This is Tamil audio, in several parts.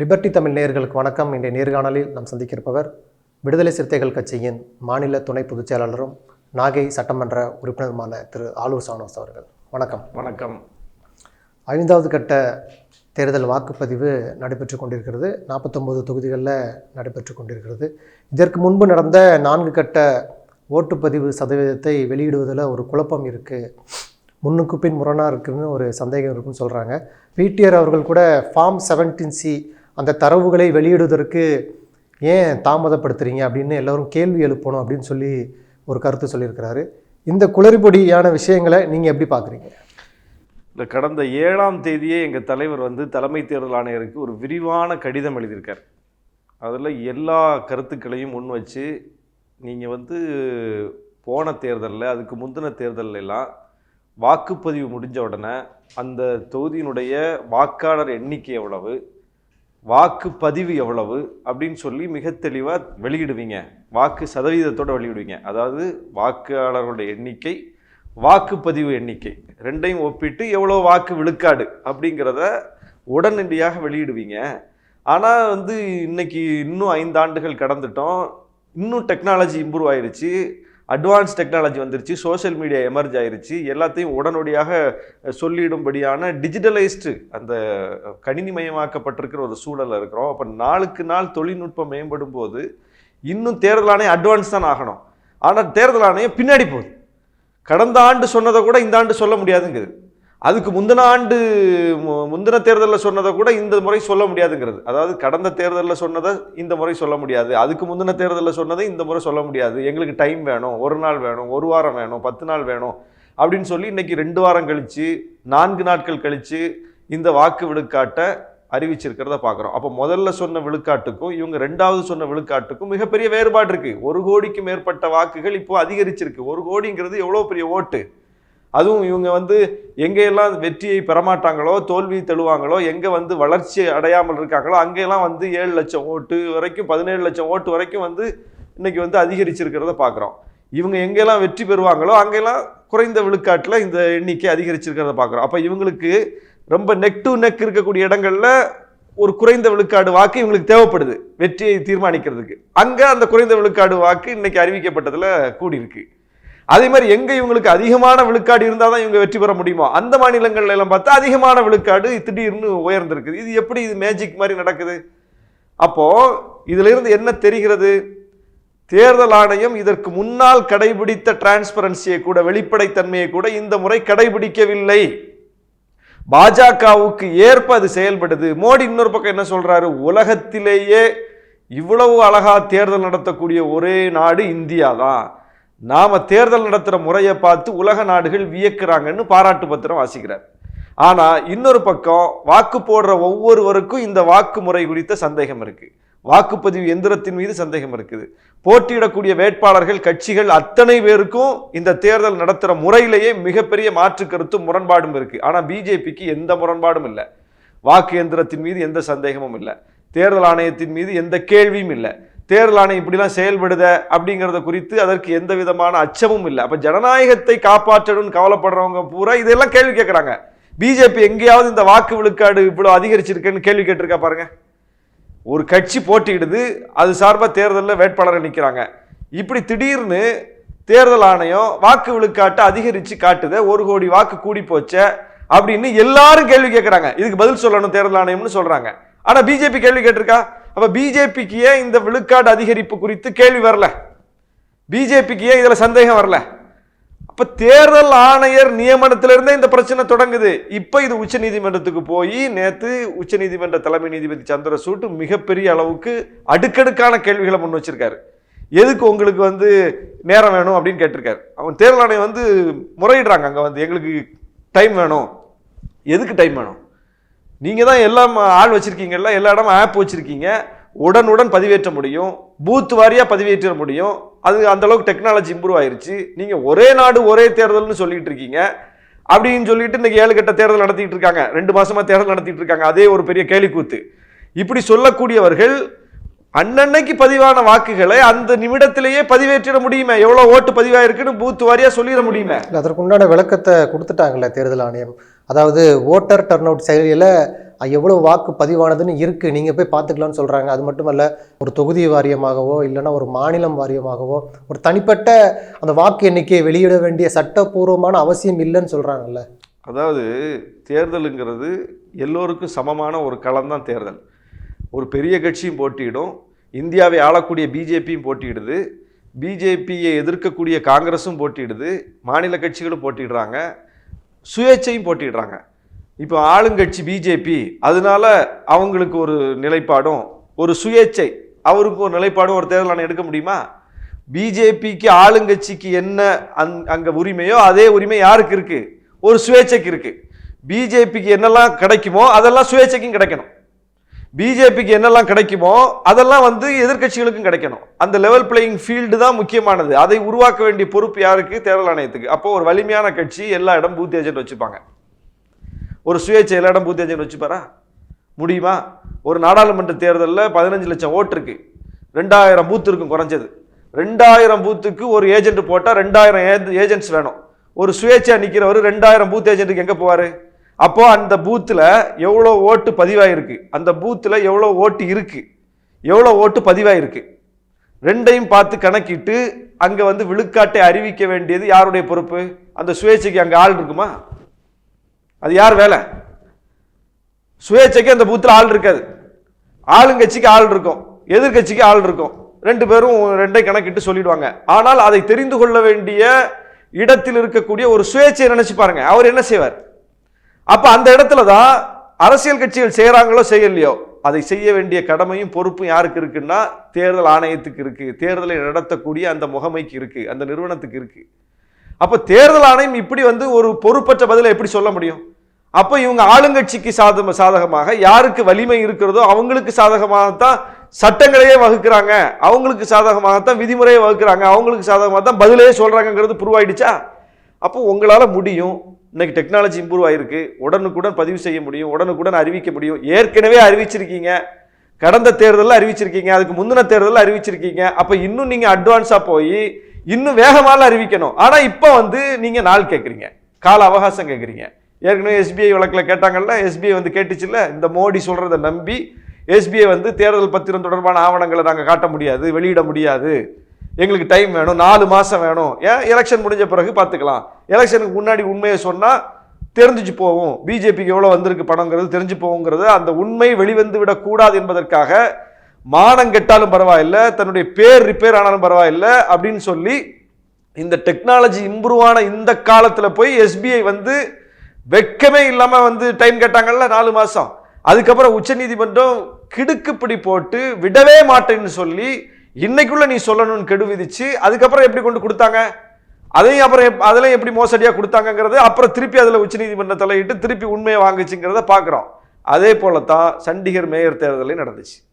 லிபர்டி தமிழ் நேயர்களுக்கு வணக்கம். இன்றைய நேர்காணலில் நாம் சந்திக்கிருப்பவர் விடுதலை சிறுத்தைகள் கட்சியின் மாநில துணை பொதுச் செயலாளரும் நாகை சட்டமன்ற உறுப்பினருமான திரு ஆலூர் சானோஸ் அவர்கள். வணக்கம். வணக்கம். ஐந்தாவது கட்ட தேர்தல் வாக்குப்பதிவு நடைபெற்று கொண்டிருக்கிறது. நாற்பத்தொம்போது தொகுதிகளில் நடைபெற்று கொண்டிருக்கிறது. இதற்கு முன்பு நடந்த நான்கு கட்ட ஓட்டுப்பதிவு சதவீதத்தை வெளியிடுவதில் ஒரு குழப்பம் இருக்குது முன்னுக்கு பின் முரணாக இருக்குன்னு ஒரு சந்தேகம் இருக்குன்னு சொல்கிறாங்க பிடிஆர் அவர்கள் கூட ஃபார்ம் செவன்டீன் சி அந்த தரவுகளை வெளியிடுவதற்கு ஏன் தாமதப்படுத்துறீங்க அப்படின்னு எல்லோரும் கேள்வி எழுப்பணும் அப்படின்னு சொல்லி ஒரு கருத்து சொல்லியிருக்கிறாரு. இந்த குளறுபடியான விஷயங்களை நீங்கள் எப்படி பார்க்குறீங்க இந்த கடந்த ஏழாம் தேதியே எங்கள் தலைவர் வந்து தலைமை தேர்தல் ஆணையருக்கு ஒரு விரிவான கடிதம் எழுதியிருக்கார். அதில் எல்லா கருத்துக்களையும் முன் வச்சு நீங்கள் வந்து போன தேர்தலில் அதுக்கு முந்தின தேர்தலில் எல்லாம் வாக்குப்பதிவு முடிஞ்ச உடனே அந்த தொகுதியினுடைய வாக்காளர் எண்ணிக்கை எவ்வளவு வாக்குப்பதிவு எவ்வளவு அப்படின்னு சொல்லி மிக தெளிவாக வெளியிடுவீங்க. வாக்கு சதவீதத்தோடு வெளியிடுவீங்க. அதாவது வாக்காளர்களுடைய எண்ணிக்கை வாக்குப்பதிவு எண்ணிக்கை. ரெண்டையும் ஒப்பிட்டு எவ்வளோ வாக்கு விழுக்காடு அப்படிங்கிறத உடனடியாக வெளியிடுவீங்க. ஆனால் வந்து இன்னைக்கு இன்னும் ஐந்து ஆண்டுகள் கடந்துட்டோம். இன்னும் டெக்னாலஜி இம்ப்ரூவ் ஆயிடுச்சு அட்வான்ஸ் டெக்னாலஜி வந்துருச்சு சோஷியல் மீடியா எமர்ஜ் ஆயிருச்சு எல்லாத்தையும் உடனடியாக சொல்லிடும்படியான டிஜிட்டலைஸ்டு அந்த கணினிமயமாக்கப்பட்டிருக்கிற ஒரு சூழலில் இருக்கிறோம். அப்போ நாளுக்கு நாள் தொழில்நுட்பம் மேம்படும் போது இன்னும் தேர்தல் ஆணையம் அட்வான்ஸ் தான் ஆகணும். ஆனால் தேர்தல் ஆணையம் பின்னாடி போகுது. கடந்த ஆண்டு சொன்னதை கூட இந்த ஆண்டு சொல்ல முடியாதுங்கிறது அதுக்கு முந்தின ஆண்டு மு- முந்தின தேர்தலில் சொன்னதை கூட இந்த முறை சொல்ல முடியாதுங்கிறது. அதாவது கடந்த தேர்தலில் சொன்னதை இந்த முறை சொல்ல முடியாது. அதுக்கு முந்தின தேர்தலில் சொன்னதை இந்த முறை சொல்ல முடியாது. எங்களுக்கு டைம் வேணும் ஒரு நாள் வேணும் ஒரு வாரம் வேணும் பத்து நாள் வேணும் அப்படின்னு சொல்லி இன்னைக்கு ரெண்டு வாரம் கழித்து நான்கு நாட்கள் கழித்து இந்த வாக்கு விழுக்காட்டை அறிவிச்சிருக்கிறத பார்க்குறோம். அப்போ முதல்ல சொன்ன விழுக்காட்டுக்கும் இவங்க ரெண்டாவது சொன்ன விழுக்காட்டுக்கும் மிகப்பெரிய வேறுபாடு இருக்குது ஒரு கோடிக்கு மேற்பட்ட வாக்குகள் இப்போ அதிகரிச்சிருக்கு. ஒரு கோடிங்கிறது எவ்வளோ பெரிய ஓட்டு? அதுவும் இவங்க வந்து எங்கெல்லாம் வெற்றியை பெறமாட்டாங்களோ தோல்வி தழுவாங்களோ எங்கே வந்து வளர்ச்சி அடையாமல் இருக்காங்களோ அங்கெல்லாம் வந்து ஏழு லட்சம் ஓட்டு வரைக்கும் பதினேழு லட்சம் ஓட்டு வரைக்கும் வந்து இன்றைக்கி வந்து அதிகரிச்சிருக்கிறத பார்க்குறோம் இவங்க எங்கெல்லாம் வெற்றி பெறுவாங்களோ அங்கெல்லாம் குறைந்த விழுக்காட்டில் இந்த எண்ணிக்கை அதிகரிச்சிருக்கிறத பார்க்குறோம் அப்போ இவங்களுக்கு ரொம்ப நெக் டு நெக் இருக்கக்கூடிய இடங்களில் ஒரு குறைந்த விழுக்காடு வாக்கு இவங்களுக்கு தேவைப்படுது வெற்றியை தீர்மானிக்கிறதுக்கு. அங்கே அந்த குறைந்த விழுக்காடு வாக்கு இன்றைக்கி அறிவிக்கப்பட்டதில் கூடியிருக்கு. அதே மாதிரி எங்க இவங்களுக்கு அதிகமான விழுக்காடு இருந்தால் தான் இவங்க வெற்றி பெற முடியுமோ? அந்த மாநிலங்கள்ல எல்லாம் பார்த்தா அதிகமான விழுக்காடு திடீர்னு உயர்ந்திருக்குது. இது எப்படி இது மேஜிக் மாதிரி நடக்குது? அப்போ இதிலிருந்து என்ன தெரிகிறது? தேர்தல் ஆணையம் இதற்கு முன்னால் கடைபிடித்த டிரான்ஸ்பரன்சியை கூட வெளிப்படைத்தன்மையை கூட இந்த முறை கடைபிடிக்கவில்லை. பாஜகவுக்கு ஏற்ப அது செயல்படுது. மோடி இன்னொரு பக்கம் என்ன சொல்றாரு? உலகத்திலேயே இவ்வளவு அழகா தேர்தல் நடத்தக்கூடிய ஒரே நாடு இந்தியா தான் நாம் தேர்தல் நடத்துகிற முறையை பார்த்து உலக நாடுகள் வியக்குறாங்கன்னு பாராட்டு பத்திரம் வாசிக்கிறார். ஆனால் இன்னொரு பக்கம் வாக்கு போடுற ஒவ்வொருவருக்கும் இந்த வாக்கு முறை குறித்த சந்தேகம் இருக்குது வாக்குப்பதிவு எந்திரத்தின் மீது சந்தேகம் இருக்குது. போட்டியிடக்கூடிய வேட்பாளர்கள் கட்சிகள் அத்தனை பேருக்கும் இந்த தேர்தல் நடத்துகிற முறையிலேயே மிகப்பெரிய மாற்று கருத்தும் முரண்பாடும் இருக்குது ஆனால் பிஜேபிக்கு எந்த முரண்பாடும் இல்லை. வாக்கு எந்திரத்தின் மீது எந்த சந்தேகமும் இல்லை. தேர்தல் ஆணையத்தின் மீது எந்த கேள்வியும் இல்லை. தேர்தல் ஆணையம் இப்படிலாம் செயல்படுத அப்படிங்கிறத குறித்து அதற்கு எந்த விதமான அச்சமும் இல்லை. அப்போ ஜனநாயகத்தை காப்பாற்றணும்னு கவலைப்படுறவங்க பூரா இதெல்லாம் கேள்வி கேட்குறாங்க பிஜேபி எங்கேயாவது இந்த வாக்கு விழுக்காடு இவ்வளோ அதிகரிச்சிருக்குன்னு கேள்வி கேட்டிருக்கா பாருங்க. ஒரு கட்சி போட்டியிடுது அது சார்பாக தேர்தலில் வேட்பாளரை நிற்கிறாங்க இப்படி திடீர்னு தேர்தல் ஆணையம் வாக்கு விழுக்காட்டை அதிகரித்து காட்டுத ஒரு கோடி வாக்கு கூடி போச்ச அப்படின்னு எல்லாரும் கேள்வி கேட்குறாங்க இதுக்கு பதில் சொல்லணும் தேர்தல் ஆணையம்னு சொல்கிறாங்க ஆனால் பிஜேபி கேள்வி கேட்டிருக்கா? அப்போ பிஜேபிக்கு ஏன் இந்த விழுக்காடு அதிகரிப்பு குறித்து கேள்வி வரல? பிஜேபிக்கு ஏன் இதில் சந்தேகம் வரல? அப்போ தேர்தல் ஆணையர் நியமனத்திலிருந்தே இந்த பிரச்சனை தொடங்குது. இப்போ இது உச்ச நீதிமன்றத்துக்கு போய் நேற்று உச்ச நீதிமன்ற தலைமை நீதிபதி சந்திரசூட் மிகப்பெரிய அளவுக்கு அடுக்கடுக்கான கேள்விகளை முன் வச்சிருக்காரு. எதுக்கு உங்களுக்கு வந்து நேரம் வேணும் அப்படின்னு கேட்டிருக்காரு. அவன் தேர்தல் ஆணையம் வந்து முறையிடுறாங்க. அங்கே வந்து எங்களுக்கு டைம் வேணும். எதுக்கு டைம் வேணும்? நீங்கள் தான் எல்லாம் ஆள் வச்சுருக்கீங்கல்ல எல்லா இடமும் ஆப் வச்சுருக்கீங்க. உடனுடன் பதிவேற்ற முடியும். பூத் வாரியாக பதிவேற்ற முடியும். அது அந்தளவுக்கு டெக்னாலஜி இம்ப்ரூவ் ஆயிருச்சு. நீங்கள் ஒரே நாடு ஒரே தேர்தல்னு சொல்லிட்டு இருக்கீங்க. அப்படின்னு சொல்லிட்டு இன்னைக்கு ஏழு கட்ட தேர்தல் நடத்திட்டு இருக்காங்க. ரெண்டு மாசமா தேர்தல் நடத்திட்டு இருக்காங்க. அதே ஒரு பெரிய கேலிக்கூத்து. இப்படி சொல்லக்கூடியவர்கள் அன்னன்னைக்கு பதிவான வாக்குகளை அந்த நிமிடத்திலேயே பதிவேற்றிட முடியுமே? எவ்வளோ ஓட்டு பதிவாயிருக்குன்னு பூத்து வாரியாக சொல்லிட முடியுமே? அதற்குண்டான அதற்கு உண்டான விளக்கத்தை கொடுத்துட்டாங்கல்ல தேர்தல் ஆணையம். அதாவது ஓட்டர் டர்ன் அவுட் செயலியில் எவ்வளோ வாக்கு பதிவானதுன்னு இருக்குது நீங்கள் போய் பார்த்துக்கலாம்னு சொல்கிறாங்க அது மட்டுமல்ல ஒரு தொகுதி வாரியமாகவோ இல்லைன்னா ஒரு மாநிலம் வாரியமாகவோ ஒரு தனிப்பட்ட அந்த வாக்கு எண்ணிக்கையை வெளியிட வேண்டிய சட்டப்பூர்வமான அவசியம் இல்லைன்னு சொல்கிறாங்கல்ல அதாவது தேர்தலுங்கிறது எல்லோருக்கும் சமமான ஒரு களம்தான் தேர்தல். ஒரு பெரிய கட்சியும் போட்டியிடும் இந்தியாவை ஆளக்கூடிய பிஜேபியும் போட்டியிடுது பிஜேபியை எதிர்க்கக்கூடிய காங்கிரஸும் போட்டியிடுது மாநில கட்சிகளும் போட்டிடுறாங்க. சுயேட்சையும் போட்டிடுறாங்க இப்போ ஆளுங்கட்சி பிஜேபி அதனால அவங்களுக்கு ஒரு நிலைப்பாடும் ஒரு சுயேட்சை அவருக்கு ஒரு நிலைப்பாடும் ஒரு தேர்தல் ஆணையம் எடுக்க முடியுமா? பிஜேபிக்கு ஆளுங்கட்சிக்கு என்ன அந் அங்கே உரிமையோ அதே உரிமை யாருக்கு இருக்குது ஒரு சுயேட்சைக்கு இருக்குது பிஜேபிக்கு என்னெல்லாம் கிடைக்குமோ அதெல்லாம் சுயேட்சைக்கும் கிடைக்கணும். பிஜேபிக்கு என்னெல்லாம் கிடைக்குமோ அதெல்லாம் வந்து எதிர்க்கட்சிகளுக்கும் கிடைக்கணும். அந்த லெவல் பிளேயிங் ஃபீல்டு தான் முக்கியமானது. அதை உருவாக்க வேண்டிய பொறுப்பு யாருக்கு? தேர்தல் ஆணையத்துக்கு. அப்போ ஒரு வலிமையான கட்சி எல்லா இடம் பூத் ஏஜென்ட் வச்சுப்பாங்க. ஒரு சுயேட்சை எல்லா இடம் பூத் ஏஜென்ட் வச்சுப்பாரா? முடியுமா? ஒரு நாடாளுமன்ற தேர்தலில் பதினஞ்சு லட்சம் ஓட்டு இருக்கு. ரெண்டாயிரம் பூத் இருக்கும் குறைஞ்சது. ரெண்டாயிரம் பூத்துக்கு ஒரு ஏஜென்ட் போட்டால் ரெண்டாயிரம் ஏஜென்ட்ஸ் வேணும். ஒரு சுயேட்சையாக நிற்கிறவர் ரெண்டாயிரம் பூத் ஏஜென்ட்டுக்கு எங்கே போவார்? அப்போது அந்த பூத்தில் எவ்வளோ ஓட்டு பதிவாயிருக்கு? அந்த பூத்தில் எவ்வளோ ஓட்டு இருக்குது எவ்வளோ ஓட்டு பதிவாயிருக்கு? ரெண்டையும் பார்த்து கணக்கிட்டு அங்கே வந்து விழுக்காட்டை அறிவிக்க வேண்டியது யாருடைய பொறுப்பு? அந்த சுயேட்சைக்கு அங்கே ஆள் இருக்குமா? அது யார் வேலை? சுயேட்சைக்கு அந்த பூத்தில் ஆள் இருக்காது. ஆளுங்கட்சிக்கு ஆள் இருக்கும். எதிர்க்கட்சிக்கு ஆள் இருக்கும். ரெண்டு பேரும் ரெண்டை கணக்கிட்டு சொல்லிடுவாங்க. ஆனால் அதை தெரிந்து கொள்ள வேண்டிய இடத்தில் இருக்கக்கூடிய ஒரு சுயேட்சையை நினைச்சு பாருங்க. அவர் என்ன செய்வார்? அப்ப அந்த இடத்துல தான் அரசியல் கட்சிகள் செய்கிறாங்களோ செய்யலையோ அதை செய்ய வேண்டிய கடமையும் பொறுப்பும் யாருக்கு இருக்குன்னா தேர்தல் ஆணையத்துக்கு இருக்கு. தேர்தலை நடத்தக்கூடிய அந்த முகமைக்கு இருக்கு. அந்த நிறுவனத்துக்கு இருக்கு. அப்ப தேர்தல் ஆணையம் இப்படி வந்து ஒரு பொறுப்பற்ற பதிலை எப்படி சொல்ல முடியும்? அப்ப இவங்க ஆளுங்கட்சிக்கு சாதக சாதகமாக யாருக்கு வலிமை இருக்கிறதோ அவங்களுக்கு சாதகமாகத்தான் சட்டங்களையே வகுக்கிறாங்க. அவங்களுக்கு சாதகமாகத்தான் விதிமுறையை வகுக்கிறாங்க. அவங்களுக்கு சாதகமாக தான் பதிலே சொல்கிறாங்கங்கிறது புருவாயிடுச்சா? அப்போ உங்களால முடியும். இன்னைக்கு டெக்னாலஜி இம்ப்ரூவ் ஆயிருக்கு. உடனுக்குடன் பதிவு செய்ய முடியும். உடனுக்குடன் அறிவிக்க முடியும். ஏற்கனவே அறிவிச்சிருக்கீங்க. கடந்த தேர்தலில் அறிவிச்சிருக்கீங்க. அதுக்கு முந்தின தேர்தலில் அறிவிச்சிருக்கீங்க. அப்போ இன்னும் நீங்கள் அட்வான்ஸாக போய் இன்னும் வேகமாக அறிவிக்கணும். ஆனால் இப்போ வந்து நீங்கள் நாள் கேட்குறீங்க கால அவகாசம் கேட்குறீங்க ஏற்கனவே எஸ்பிஐ வழக்கில் கேட்டாங்கல்ல? எஸ்பிஐ வந்து கேட்டுச்சுல்ல? இந்த மோடி சொல்கிறத நம்பி எஸ்பிஐ வந்து தேர்தல் பத்திரம் தொடர்பான ஆவணங்களை நாங்கள் காட்ட முடியாது. வெளியிட முடியாது. எங்களுக்கு டைம் வேணும் நாலு மாதம் வேணும். ஏன்? எலெக்ஷன் முடிஞ்ச பிறகு பார்த்துக்கலாம். எலெக்ஷனுக்கு முன்னாடி உண்மையை சொன்னால் தெரிஞ்சிச்சு போகும் பிஜேபிக்கு எவ்வளோ வந்திருக்கு பணங்கிறது தெரிஞ்சு போகுங்கிறது அந்த உண்மை வெளிவந்து விடக்கூடாது என்பதற்காக மானம் கெட்டாலும் பரவாயில்லை தன்னுடைய பேர் ரிப்பேர் ஆனாலும் பரவாயில்லை அப்படின்னு சொல்லி இந்த டெக்னாலஜி இம்ப்ரூவ் ஆன இந்த காலத்தில் போய் எஸ்பிஐ வந்து வெட்கமே இல்லாமல் வந்து டைம் கேட்டாங்கல்ல நாலு மாதம் அதுக்கப்புறம் உச்சநீதிமன்றம் கிடுக்குப்பிடி போட்டு விடவே மாட்டேன்னு சொல்லி இன்னைக்குள்ள நீ சொல்லணும்னு கெடு விதிச்சு அதுக்கப்புறம் எப்படி கொண்டு கொடுத்தாங்க? அதையும் அப்புறம் எப்- எப்படி மோசடியாக கொடுத்தாங்கங்கிறது அப்புறம் திருப்பி அதில் உச்சநீதிமன்ற இட்டு திருப்பி உண்மையை வாங்குச்சுங்கிறத பார்க்குறோம். அதே போல தான் சண்டிகர் மேயர் தேர்தலையும் நடந்துச்சு.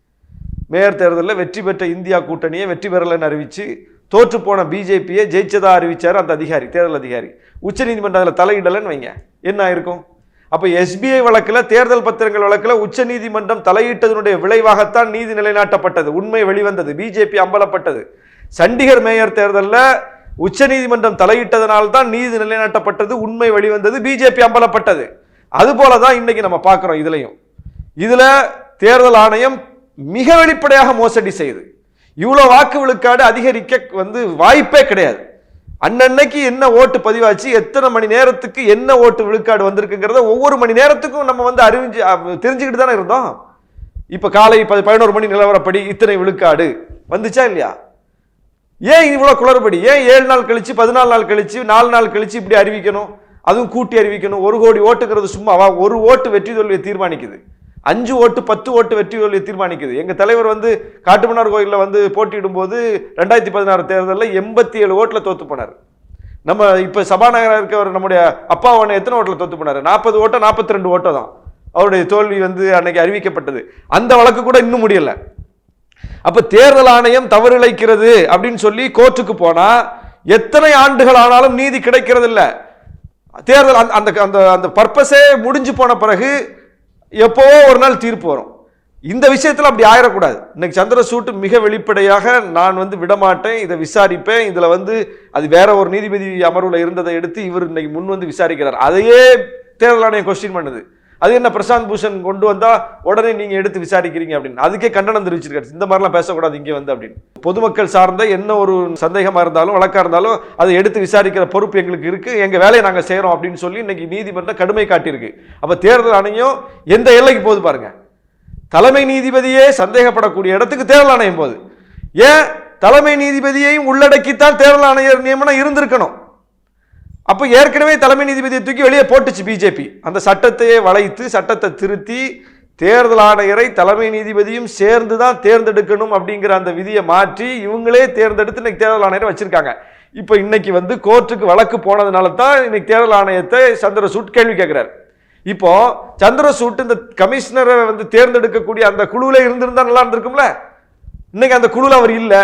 மேயர் தேர்தலில் வெற்றி பெற்ற இந்தியா கூட்டணியை வெற்றி பெறலைன்னு அறிவித்து தோற்று போன பிஜேபியை ஜெயிச்சதாக அறிவிச்சார் அந்த அதிகாரி தேர்தல் அதிகாரி. உச்சநீதிமன்றம் அதில் தலையிடலைன்னு வைங்க. என்ன ஆயிருக்கும்? அப்போ எஸ்பிஐ வழக்கில் தேர்தல் பத்திரங்கள் வழக்கில் உச்சநீதிமன்றம் தலையிட்டதனுடைய விளைவாகத்தான் நீதி நிலைநாட்டப்பட்டது. உண்மை வெளிவந்தது. பிஜேபி அம்பலப்பட்டது. சண்டிகர் மேயர் தேர்தலில் உச்சநீதிமன்றம் தலையிட்டதனால் தான் நீதி நிலைநாட்டப்பட்டது உண்மை வெளிவந்தது பிஜேபி அம்பலப்பட்டது. அதுபோல தான் இன்னைக்கு நம்ம பார்க்குறோம் இதுலையும். இதில் தேர்தல் ஆணையம் மிக வெளிப்படையாக மோசடி செய்யுது இவ்வளோ வாக்கு விழுக்காடு அதிகரிக்க வந்து வாய்ப்பே கிடையாது. அன்னன்னைக்கு என்ன ஓட்டு பதிவாச்சு எத்தனை மணி நேரத்துக்கு என்ன ஓட்டு விழுக்காடு வந்திருக்குங்கிறத ஒவ்வொரு மணி நேரத்துக்கும் நம்ம வந்து அறிவிஞ்சு தெரிஞ்சுக்கிட்டு தானே இருந்தோம். இப்போ காலை ப பதினோரு மணி நிலவரப்படி இத்தனை விழுக்காடு வந்துச்சா இல்லையா? ஏன் இவ்வளோ குளறுபடி? ஏன் ஏழு நாள் கழிச்சு பதினாலு நாள் கழிச்சு நாலு நாள் கழிச்சு இப்படி அறிவிக்கணும்? அதுவும் கூட்டி அறிவிக்கணும். ஒரு கோடி ஓட்டுங்கிறது சும்மாவா ஒரு ஓட்டு வெற்றி தோல்வியை தீர்மானிக்குது. அஞ்சு ஓட்டு பத்து ஓட்டு வெற்றி தீர்மானிக்குது. எங்கள் தலைவர் வந்து காட்டுமன்னார் கோயிலில் வந்து போட்டியிடும்போது ரெண்டாயிரத்தி பதினாறு தேர்தலில் எண்பத்தி ஏழு ஓட்டில் தோற்று போனார். நம்ம இப்போ சபாநாயகராக இருக்கவர் நம்முடைய அப்பாவான எத்தனை ஓட்டில் தோற்று போனார்? நாற்பது ஓட்டோ நாற்பத்தி ரெண்டு ஓட்டோ தான். அவருடைய தோல்வி வந்து அன்னைக்கு அறிவிக்கப்பட்டது. அந்த வழக்கு கூட இன்னும் முடியல. அப்போ தேர்தல் ஆணையம் தவறிழைக்கிறது அப்படின்னு சொல்லி கோர்ட்டுக்கு போனால் எத்தனை ஆண்டுகள் ஆனாலும் நீதி கிடைக்கிறதில்ல. தேர்தல் அந்த- அந்த அந்த அந்த பர்பஸே முடிஞ்சு போன பிறகு எப்போவோ ஒரு நாள் தீர்ப்பு வரும். இந்த விஷயத்தில் அப்படி ஆயிடக்கூடாது இன்னைக்கு சந்திரசூட் மிக வெளிப்படையாக நான் வந்து விடமாட்டேன் இதை விசாரிப்பேன் இதில் வந்து அது வேற ஒரு நீதிபதி அமர்வில் இருந்ததை எடுத்து இவர் இன்னைக்கு முன் வந்து விசாரிக்கிறார். அதையே தேர்தல் ஆணையம் கொஸ்டின் பண்ணுது. அது என்ன பிரசாந்த் பூஷன் கொண்டு வந்தா உடனே நீங்க எடுத்து விசாரிக்கிறீங்க அப்படின்னு. அதுக்கே கண்டனம் தெரிவிச்சிருக்காரு. இந்த மாதிரிலாம் பேசக்கூடாது இங்கே வந்து அப்படின்னு. பொதுமக்கள் சார்ந்த என்ன ஒரு சந்தேகமா இருந்தாலும் வழக்கா இருந்தாலும் அதை எடுத்து விசாரிக்கிற பொறுப்பு எங்களுக்கு இருக்கு. எங்க வேலையை நாங்க செய்கிறோம் அப்படின்னு சொல்லி இன்னைக்கு நீதிமன்றம் கடுமை காட்டியிருக்கு. அப்ப தேர்தல் ஆணையம் எந்த எல்லைக்கு போகுது பாருங்க. தலைமை நீதிபதியே சந்தேகப்படக்கூடிய இடத்துக்கு தேர்தல் ஆணையம் போகுது. ஏன்? தலைமை நீதிபதியையும் உள்ளடக்கித்தான் தேர்தல் ஆணையர் நியமனம் இருந்திருக்கணும். அப்போ ஏற்கனவே தலைமை நீதிபதியை தூக்கி வெளியே போட்டுச்சு பிஜேபி. அந்த சட்டத்தையே வளைத்து சட்டத்தை திருத்தி தேர்தல் ஆணையரை தலைமை நீதிபதியும் சேர்ந்து தான் தேர்ந்தெடுக்கணும் அப்படிங்கிற அந்த விதியை மாற்றி இவங்களே தேர்ந்தெடுத்து இன்னைக்கு தேர்தல் ஆணையரை வச்சிருக்காங்க. இப்போ இன்னைக்கு வந்து கோர்ட்டுக்கு வழக்கு போனதுனால தான் இன்னைக்கு தேர்தல் ஆணையத்தை சந்திரசூட் கேள்வி கேட்குறாரு இப்போ சந்திரசூட் இந்த கமிஷனரை வந்து தேர்ந்தெடுக்கக்கூடிய அந்த குழுவில் இருந்திருந்தா நல்லா இருந்திருக்கும்ல? இன்னைக்கு அந்த குழுவில் அவர் இல்லை.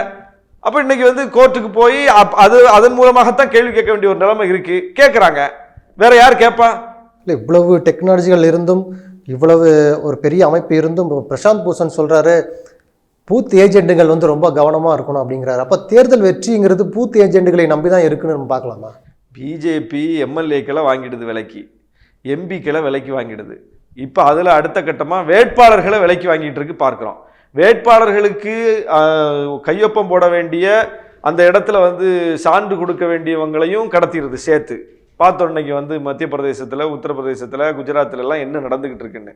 அப்போ இன்னைக்கு வந்து கோர்ட்டுக்கு போய் அப்- அது அதன் மூலமாகத்தான் கேள்வி கேட்க வேண்டிய ஒரு நிலைமை இருக்கு. கேட்குறாங்க வேற யார் கேட்பா இல்லை இவ்வளவு டெக்னாலஜிகள் இருந்தும் இவ்வளவு ஒரு பெரிய அமைப்பு இருந்தும் பிரசாந்த் பூஷன் சொல்றாரு பூத் ஏஜென்ட்டுகள் வந்து ரொம்ப கவனமாக இருக்கணும் அப்படிங்கிறாரு. அப்போ தேர்தல் வெற்றிங்கிறது பூத் ஏஜென்ட்டுகளை நம்பி தான் இருக்குன்னு நம்ம பார்க்கலாமா? பிஜேபி எம்எல்ஏக்களை வாங்கிடுது விலைக்கு. எம்பிக்களை விலைக்கு வாங்கிடுது. இப்போ அதில் அடுத்த கட்டமாக வேட்பாளர்களை விலைக்கு வாங்கிட்டு இருக்கு பார்க்குறோம். வேட்பாளர்களுக்கு கையொப்பம் போட வேண்டிய அந்த இடத்துல வந்து சான்று கொடுக்க வேண்டியவங்களையும் கடத்திடுது சேர்த்து. பார்த்தோம் இன்னைக்கு வந்து மத்திய பிரதேசத்தில் உத்தரப்பிரதேசத்தில் குஜராத்திலலாம் என்ன நடந்துக்கிட்டு இருக்குன்னு.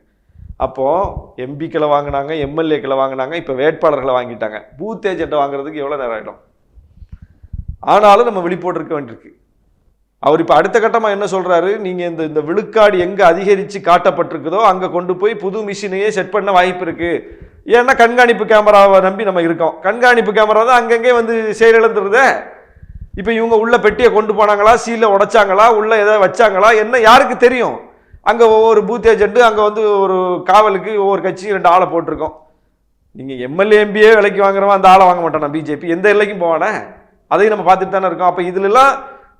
அப்போது எம்பிக்களை வாங்கினாங்க எம்எல்ஏக்களை வாங்கினாங்க இப்போ வேட்பாளர்களை வாங்கிட்டாங்க. பூத் ஏஜெண்ட்டை வாங்குறதுக்கு எவ்வளோ நேரம் ஆகிடும் ஆனாலும் நம்ம வெளிப்போட்டு இருக்க வேண்டியிருக்கு. அவர் இப்போ அடுத்த கட்டமாக என்ன சொல்கிறாரு நீங்கள் இந்த இந்த விழுக்காடு எங்கே அதிகரித்து காட்டப்பட்டிருக்குதோ அங்கே கொண்டு போய் புது மிஷினையே செட் பண்ண வாய்ப்பு இருக்குது ஏன்னா கண்காணிப்பு கேமராவை நம்பி நம்ம இருக்கோம். கண்காணிப்பு கேமரா தான் அங்கங்கே வந்து செயலிழந்துருதே இப்போ இவங்க உள்ள பெட்டியை கொண்டு போனாங்களா? சீலை உடைச்சாங்களா? உள்ள எதாவது வச்சாங்களா? என்ன யாருக்கு தெரியும்? அங்கே ஒவ்வொரு பூத் ஏஜென்ட் அங்கே வந்து ஒரு காவலுக்கு ஒவ்வொரு கட்சியும் ரெண்டு ஆளை போட்டிருக்கோம். நீங்கள் எம்எல்ஏ எம்பியே விலைக்கு வாங்குறவன் அந்த ஆளை வாங்க மாட்டானா பிஜேபி? எந்த எல்லைக்கும் போவானே? அதையும் நம்ம பார்த்துட்டு தானே இருக்கோம். அப்போ இதுலலாம்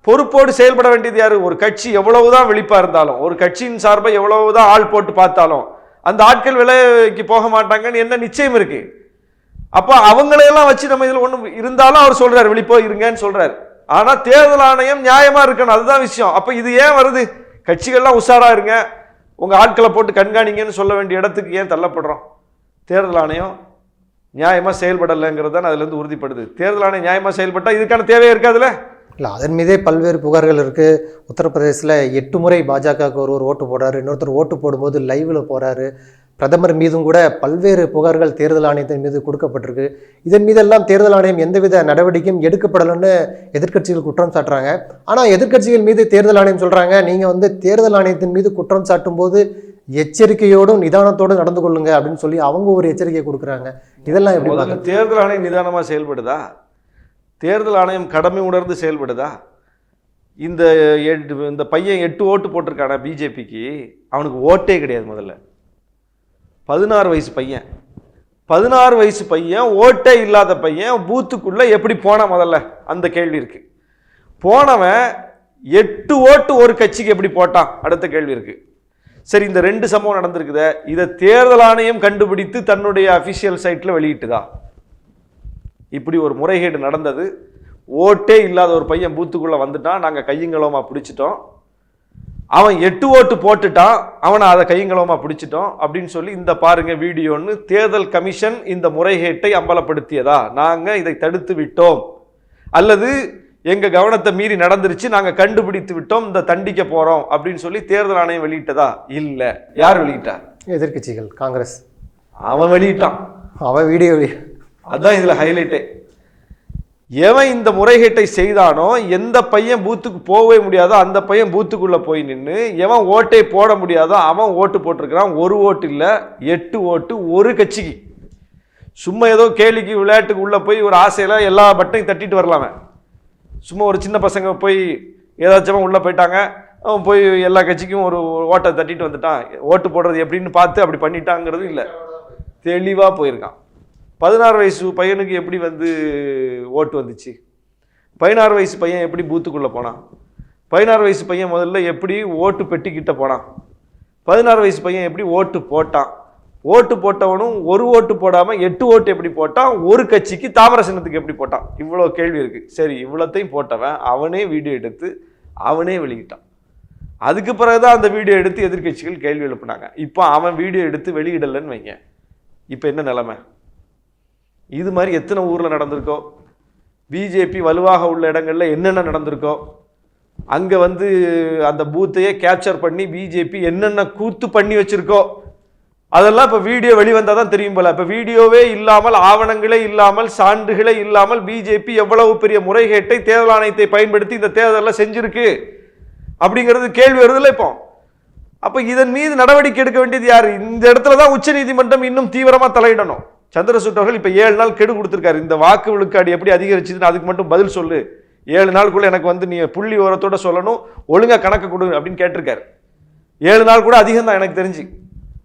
பொறுப்போடு செயல்பட வேண்டியது யார்? ஒரு கட்சி எவ்வளவுதான் விழிப்பாக இருந்தாலும் ஒரு கட்சியின் சார்பாக எவ்வளவுதான் ஆள் போட்டு பார்த்தாலும் அந்த ஆட்கள் விலைக்கு போக மாட்டாங்கன்னு என்ன நிச்சயம் இருக்கு? அப்போ அவங்களையெல்லாம் வச்சு நம்ம இதில் ஒன்று இருந்தாலும் அவர் சொல்றாரு வெளிப்போ இருங்கன்னு சொல்றாரு. ஆனால் தேர்தல் ஆணையம் நியாயமா இருக்கணும் அதுதான் விஷயம். அப்ப இது ஏன் வருது? கட்சிகள்லாம் உஷாரா இருங்க. உங்க ஆட்களை போட்டு கண்காணிங்கன்னு சொல்ல வேண்டிய இடத்துக்கு ஏன் தள்ளப்படுறோம்? தேர்தல் ஆணையம் நியாயமா செயல்படலைங்கிறது தான் அதுலேருந்து உறுதிப்படுது. தேர்தல் ஆணையம் நியாயமா செயல்பட்டா இதுக்கான தேவையே இருக்காதுல்ல? இல்லை அதன் மீதே பல்வேறு புகார்கள் இருக்குது உத்தரப்பிரதேசத்தில் எட்டு முறை பாஜகவுக்கு ஒருவர் ஓட்டு போடுறாரு. இன்னொருத்தர் ஓட்டு போடும்போது லைவில் போகிறாரு பிரதமர் மீதும் கூட பல்வேறு புகார்கள் தேர்தல் ஆணையத்தின் மீது கொடுக்கப்பட்டிருக்கு. இதன் மீதெல்லாம் தேர்தல் ஆணையம் எந்தவித நடவடிக்கையும் எடுக்கப்படலைன்னு எதிர்க்கட்சிகள் குற்றம் சாட்டுறாங்க. ஆனால் எதிர்க்கட்சிகள் மீது தேர்தல் ஆணையம் சொல்கிறாங்க நீங்கள் வந்து தேர்தல் ஆணையத்தின் மீது குற்றம் சாட்டும் போது எச்சரிக்கையோடும் நிதானத்தோடும் நடந்து கொள்ளுங்க அப்படின்னு சொல்லி அவங்க ஒரு எச்சரிக்கை கொடுக்குறாங்க. இதெல்லாம் எப்படி? தேர்தல் ஆணையம் நிதானமா செயல்படுதா? தேர்தல் ஆணையம் கடமை உணர்ந்து செயல்படுதா? இந்த எட்டு- இந்த பையன் எட்டு ஓட்டு போட்டிருக்கானா பிஜேபிக்கு? அவனுக்கு ஓட்டே கிடையாது முதல்ல. பதினாறு வயசு பையன். பதினாறு வயசு பையன் ஓட்டே இல்லாத பையன் பூத்துக்குள்ளே எப்படி போனான் முதல்ல? அந்த கேள்வி இருக்கு. போனவன் எட்டு ஓட்டு ஒரு கட்சிக்கு எப்படி போட்டான்? அடுத்த கேள்வி இருக்கு. சரி இந்த ரெண்டு சம்பவம் நடந்திருக்குதே. இதை தேர்தல் ஆணையம் கண்டுபிடித்து தன்னுடைய அஃபிஷியல் சைட்டில் வெளியிட்டுதா? இப்படி ஒரு முறைகேடு நடந்தது. ஓட்டே இல்லாத ஒரு பையன் பூத்துக்குள்ள வந்துட்டான். நாங்க கையங்களோமா பிடிச்சிட்டோம். அவன் எட்டு ஓட்டு போட்டுட்டான். அவனை அதை கையங்களோமா பிடிச்சிட்டோம் அப்படின்னு சொல்லி இந்த பாருங்க வீடியோன்னு தேர்தல் கமிஷன் இந்த முறைகேட்டை அம்பலப்படுத்தியதா? நாங்க இதை தடுத்து விட்டோம். அல்லது எங்க கவனத்தை மீறி நடந்துருச்சு நாங்க கண்டுபிடித்து விட்டோம் இந்த தண்டிக்க போறோம் அப்படின்னு சொல்லி தேர்தல் ஆணையம் வெளியிட்டதா? இல்ல. யார் வெளியிட்டா? எதிர்க்கட்சிகள் காங்கிரஸ். அவன் வெளியிட்டான். அவ வீடியோ அதுதான் இதில் ஹைலைட்டே எவன் இந்த முறைகேட்டை செய்தானோ எந்த பையன் பூத்துக்கு போகவே முடியாதோ அந்த பையன் பூத்துக்குள்ளே போய் நின்று எவன் ஓட்டை போட முடியாதோ அவன் ஓட்டு போட்டிருக்கிறான். ஒரு ஓட்டு இல்லை எட்டு ஓட்டு ஒரு கட்சிக்கு. சும்மா ஏதோ கேலிக்கு விளையாட்டுக்கு உள்ளே போய் ஒரு ஆசையில் எல்லா பட்டையும் தட்டிட்டு வரலாமே. சும்மா ஒரு சின்ன பசங்க போய் ஏதாச்சும் உள்ளே போயிட்டாங்க அவன் போய் எல்லா கட்சிக்கும் ஒரு ஓட்டை தட்டிட்டு வந்துட்டான். ஓட்டு போடுறது எப்படின்னு பார்த்து அப்படி பண்ணிட்டாங்கிறது இல்லை. தெளிவாக போயிருக்கான். பதினாறு வயசு பையனுக்கு எப்படி வந்து ஓட்டு வந்துச்சு? பதினாறு வயசு பையன் எப்படி பூத்துக்குள்ளே போனான்? பதினாறு வயசு பையன் முதல்ல எப்படி ஓட்டு பெட்டிக்கிட்ட போனான்? பதினாறு வயசு பையன் எப்படி ஓட்டு போட்டான்? ஓட்டு போட்டவனும் ஒரு ஓட்டு போடாமல் எட்டு ஓட்டு எப்படி போட்டான்? ஒரு கட்சிக்கு தாமர சின்னத்துக்கு எப்படி போட்டான்? இவ்வளோ கேள்வி இருக்குது சரி இவ்வளோத்தையும் போட்டவன் அவனே வீடியோ எடுத்து அவனே வெளியிட்டான். அதுக்கு பிறகுதான் அந்த வீடியோ எடுத்து எதிர்க்கட்சிகள் கேள்வி எழுப்புனாங்க. இப்போ அவன் வீடியோ எடுத்து வெளியிடலைன்னு வைங்க. இப்போ என்ன நிலமை? இது மாதிரி எத்தனை ஊரில் நடந்திருக்கோ? பிஜேபி வலுவாக உள்ள இடங்களில் என்னென்ன நடந்திருக்கோ? அங்கே வந்து அந்த பூத்தையே கேப்சர் பண்ணி பிஜேபி என்னென்ன கூத்து பண்ணி வச்சிருக்கோ? அதெல்லாம் இப்போ வீடியோ வெளிவந்தால் தான் தெரியும் போல. இப்போ வீடியோவே இல்லாமல் ஆவணங்களே இல்லாமல் சான்றுகளே இல்லாமல் பிஜேபி எவ்வளவு பெரிய முறைகேட்டை தேர்தல் ஆணையத்தை பயன்படுத்தி இந்த தேர்தலில் செஞ்சுருக்கு? அப்படிங்கிறது கேள்வி வருதுல்ல இப்போ. அப்போ இதன் மீது நடவடிக்கை எடுக்க வேண்டியது யார்? இந்த இடத்துல தான் உச்சநீதிமன்றம் இன்னும் தீவிரமாக தலையிடணும். சந்திரசூட் அவர்கள் இப்போ ஏழு நாள் கெடு கொடுத்துருக்காரு. இந்த வாக்கு விழுக்காடு எப்படி அதிகரிச்சுதுன்னு அதுக்கு மட்டும் பதில் சொல்லு. ஏழு நாளுக்குள்ளே எனக்கு வந்து நீ புள்ளி உரத்தோட சொல்லணும். ஒழுங்காக கணக்கு கொடு அப்படின்னு கேட்டிருக்காரு. ஏழு நாள் கூட அதிகம் தான் எனக்கு தெரிஞ்சு.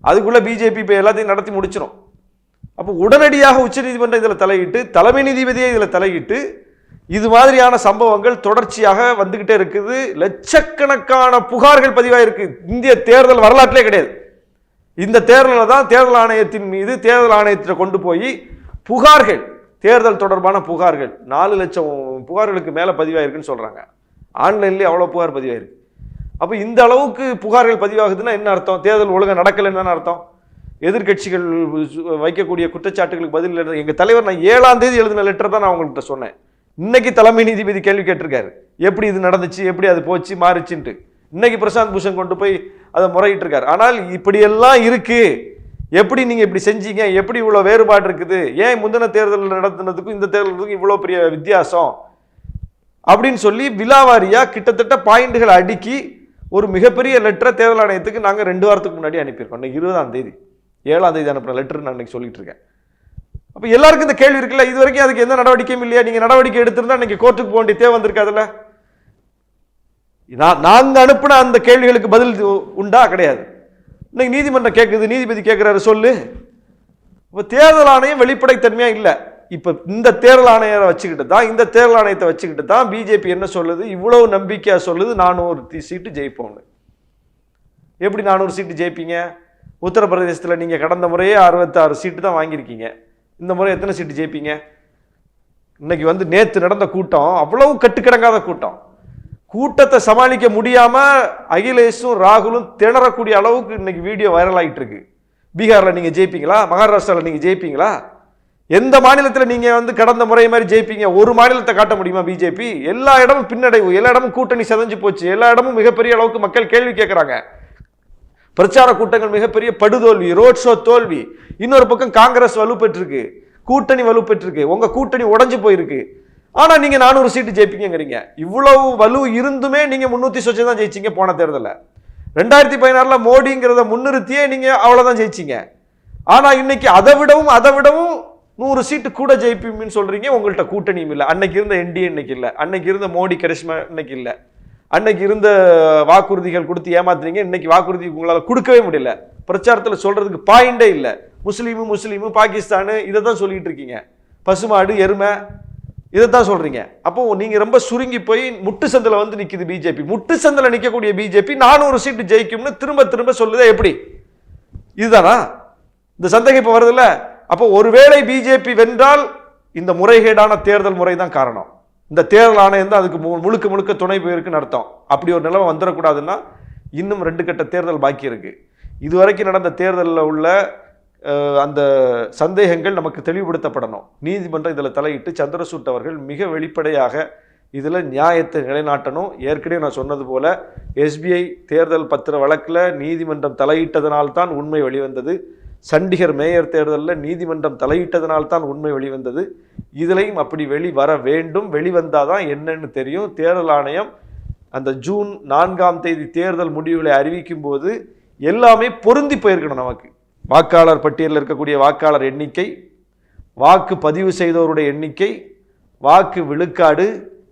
அதுக்குள்ளே பிஜேபி இப்போ எல்லாத்தையும் நடத்தி முடிச்சிடும் அப்போ உடனடியாக உச்சநீதிமன்றம் இதில் தலையிட்டு தலைமை நீதிபதியை இதில் தலையிட்டு இது மாதிரியான சம்பவங்கள் தொடர்ச்சியாக வந்துக்கிட்டே இருக்குது. லட்சக்கணக்கான புகார்கள் பதிவாயிருக்கு. இந்திய தேர்தல் வரலாற்றிலே கிடையாது. இந்த தேர்தலில் தான் தேர்தல் ஆணையத்தின் மீது தேர்தல் ஆணையத்தை கொண்டு போய் புகார்கள் தேர்தல் தொடர்பான புகார்கள் நாலு லட்சம் புகார்களுக்கு மேலே பதிவாயிருக்குன்னு சொல்கிறாங்க ஆன்லைன்லேயே அவ்வளோ புகார் பதிவாயிருக்கு. அப்போ இந்த அளவுக்கு புகார்கள் பதிவாகுதுன்னா என்ன அர்த்தம்? தேர்தல் ஒழுங்காக நடக்கலைன்னு அர்த்தம்? எதிர்க்கட்சிகள் வைக்கக்கூடிய குற்றச்சாட்டுகளுக்கு பதில் எழுத எங்கள் தலைவர் நான் ஏழாம் தேதி எழுதின லெட்டர் தான் நான் உங்கள்கிட்ட சொன்னேன். இன்னைக்கு தலைமை நீதிபதி கேள்வி கேட்டிருக்காரு. எப்படி இது நடந்துச்சு? எப்படி அது போச்சு? மாறுச்சுன்ட்டு. இன்னைக்கு பிரசாந்த் பூஷன் கொண்டு போய் அதை முறையிட்டு இருக்காரு ஆனால் இப்படியெல்லாம் இருக்கு. எப்படி நீங்க இப்படி செஞ்சீங்க? எப்படி இவ்வளோ வேறுபாடு இருக்குது? ஏன் முந்தின தேர்தல் நடத்தினதுக்கும் இந்த தேர்தலுக்கும் இவ்வளோ பெரிய வித்தியாசம்? அப்படின்னு சொல்லி விலாவாரியாக கிட்டத்தட்ட பாயிண்ட்டுகளை அடுக்கி ஒரு மிகப்பெரிய லெட்டரை தேர்தல் ஆணையத்துக்கு நாங்கள் ரெண்டு வாரத்துக்கு முன்னாடி அனுப்பியிருக்கோம். இன்னைக்கு இருபதாம் தேதி. ஏழாம் தேதி அனுப்பின லெட்டர் நான் இன்னைக்கு சொல்லிட்டு இருக்கேன். அப்போ எல்லாருக்கும் இந்த கேள்வி இருக்குல்ல இது வரைக்கும் அதுக்கு எந்த நடவடிக்கையும் இல்லையா? நீங்கள் நடவடிக்கை எடுத்திருந்தா இன்னைக்கு கோர்ட்டுக்கு போக வேண்டிய தேவை வந்திருக்காதுல்ல? நான் நாங்க அனுப்பின அந்த கேள்விகளுக்கு பதில் உண்டா? கிடையாது. இன்னைக்கு நீதிமன்றம் கேட்குது நீதிபதி கேட்குறாரு சொல்லு. இப்போ தேர்தல் ஆணையம் வெளிப்படைத்தன்மையாக இல்லை. இப்போ இந்த தேர்தல் ஆணையரை வச்சுக்கிட்டு தான் இந்த தேர்தல் ஆணையத்தை வச்சுக்கிட்டு தான் பிஜேபி என்ன சொல்லுது? இவ்வளவு நம்பிக்கையாக சொல்லுது நானூறு சீட்டு ஜெயிப்போம்னு. எப்படி நானூறு சீட்டு ஜெயிப்பீங்க? உத்தரப்பிரதேசத்தில் நீங்கள் கடந்த முறையே அறுபத்தாறு சீட்டு தான் வாங்கியிருக்கீங்க. இந்த முறை எத்தனை சீட்டு ஜெயிப்பீங்க? இன்னைக்கு வந்து நேற்று நடந்த கூட்டம் அவ்வளவு கட்டுக்கிடங்காத கூட்டம். கூட்டத்தை சமாளிக்க முடியாமல் அகிலேஷும் ராகுலும் திணறக்கூடிய அளவுக்கு இன்னைக்கு வீடியோ வைரல் ஆகிட்டு இருக்கு பீகாரில் நீங்கள் ஜெயிப்பீங்களா? மகாராஷ்டிராவில் நீங்கள் ஜெயிப்பீங்களா? எந்த மாநிலத்தில் நீங்கள் வந்து கடந்த முறை மாதிரி ஜெயிப்பீங்க? ஒரு மாநிலத்தை காட்ட முடியுமா பிஜேபி எல்லா இடமும் பின்னடைவு எல்லா இடமும் கூட்டணி செதஞ்சு போச்சு. எல்லா இடமும் மிகப்பெரிய அளவுக்கு மக்கள் கேள்வி கேட்குறாங்க பிரச்சார கூட்டங்கள் மிகப்பெரிய படுதோல்வி ரோட் ஷோ தோல்வி. இன்னொரு பக்கம் காங்கிரஸ் வலுப்பெற்றிருக்கு. கூட்டணி வலுப்பெற்றிருக்கு. உங்கள் கூட்டணி உடஞ்சி போயிருக்கு. ஆனா நீங்க நானூறு சீட்டு ஜெயிப்பீங்கிறீங்க இவ்வளவு வலு இருந்துமே நீங்க முன்னூத்தி சொச்சு தான் ஜெயிச்சிங்க போன தேர்தலில். ரெண்டாயிரத்தி பதினாறுல மோடிங்கிறத முன்னிறுத்தியே நீங்க அவ்வளவுதான் ஜெயிச்சிங்க. ஆனா இன்னைக்கு அதை விடவும் அதை விடவும் நூறு சீட்டு கூட ஜெயிப்பீங்கன்னு சொல்றீங்க. உங்கள்கிட்ட கூட்டணியும் இல்லை. அன்னைக்கு இருந்த என்டிஏ இன்னைக்கு இல்லை. அன்னைக்கு இருந்த மோடி கரிஷ்மா இன்னைக்கு இல்லை. அன்னைக்கு இருந்த வாக்குறுதிகள் கொடுத்து ஏமாத்துறீங்க இன்னைக்கு வாக்குறுதி உங்களால் கொடுக்கவே முடியல. பிரச்சாரத்தில் சொல்றதுக்கு பாயிண்டே இல்லை. முஸ்லீமு முஸ்லீமு பாகிஸ்தானு இதை தான் சொல்லிட்டு இருக்கீங்க. பசுமாடு எருமை இதை தான் சொல்கிறீங்க அப்போ நீங்கள் ரொம்ப சுருங்கி போய் முட்டு சந்தில் வந்து நிற்கிது பிஜேபி முட்டு சந்தில் நிற்கக்கூடிய பிஜேபி நானூறு சீட்டு ஜெயிக்கும்னு திரும்ப திரும்ப சொல்லுதே எப்படி? இதுதானா? இந்த சந்தேகம் இப்போ வருதுல்ல? அப்போ ஒருவேளை பிஜேபி வென்றால் இந்த முறைகேடான தேர்தல் முறை தான் காரணம். இந்த தேர்தல் ஆணையம் தான் அதுக்கு மு- முழுக்க முழுக்க துணை போயிருக்குன்னு அர்த்தம். அப்படி ஒரு நிலைமை வந்துடக்கூடாதுன்னா இன்னும் ரெண்டு கட்ட தேர்தல் பாக்கி இருக்குது இதுவரைக்கும் நடந்த தேர்தலில் உள்ள அந்த சந்தேகங்கள் நமக்கு தெளிவுபடுத்தப்படணும். நீதிமன்றம் இதில் தலையிட்டு சந்திரசூட் அவர்கள் மிக வெளிப்படையாக இதில் நியாயத்தை நிலைநாட்டணும். ஏற்கனவே நான் சொன்னது போல எஸ்பிஐ தேர்தல் பத்திர வழக்கில் நீதிமன்றம் தலையிட்டதனால்தான் உண்மை வெளிவந்தது. சண்டிகர் மேயர் தேர்தலில் நீதிமன்றம் தலையிட்டதனால்தான் உண்மை வெளிவந்தது. இதுலையும் அப்படி வெளி வர வேண்டும். வெளிவந்தாதான் என்னன்னு தெரியும். தேர்தல் ஆணையம் அந்த ஜூன் நான்காம் தேதி தேர்தல் முடிவுகளை அறிவிக்கும் போது எல்லாமே பொருந்தி போயிருக்கணும் நமக்கு. வாக்காளர் பட்டியலில் இருக்கக்கூடிய வாக்காளர் எண்ணிக்கை வாக்கு பதிவு செய்தவருடைய எண்ணிக்கை வாக்கு விழுக்காடு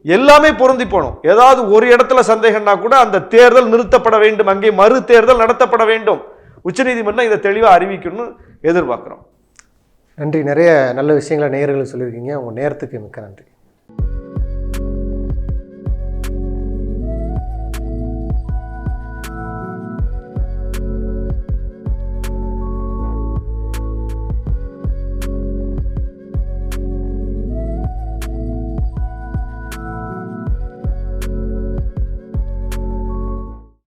எல்லாமே பொருந்தி போகணும். ஏதாவது ஒரு இடத்துல சந்தேகம்னா கூட அந்த தேர்தல் நிறுத்தப்பட வேண்டும். அங்கே மறு தேர்தல் நடத்தப்பட வேண்டும். உச்சநீதிமன்றம் இதை தெளிவாக அறிவிக்கணும்னு எதிர்பார்க்குறோம். நன்றி. நிறைய நல்ல விஷயங்களை நேயர்களுக்கு சொல்லியிருக்கீங்க. உங்கள் நேரத்துக்கு மிக்க நன்றி.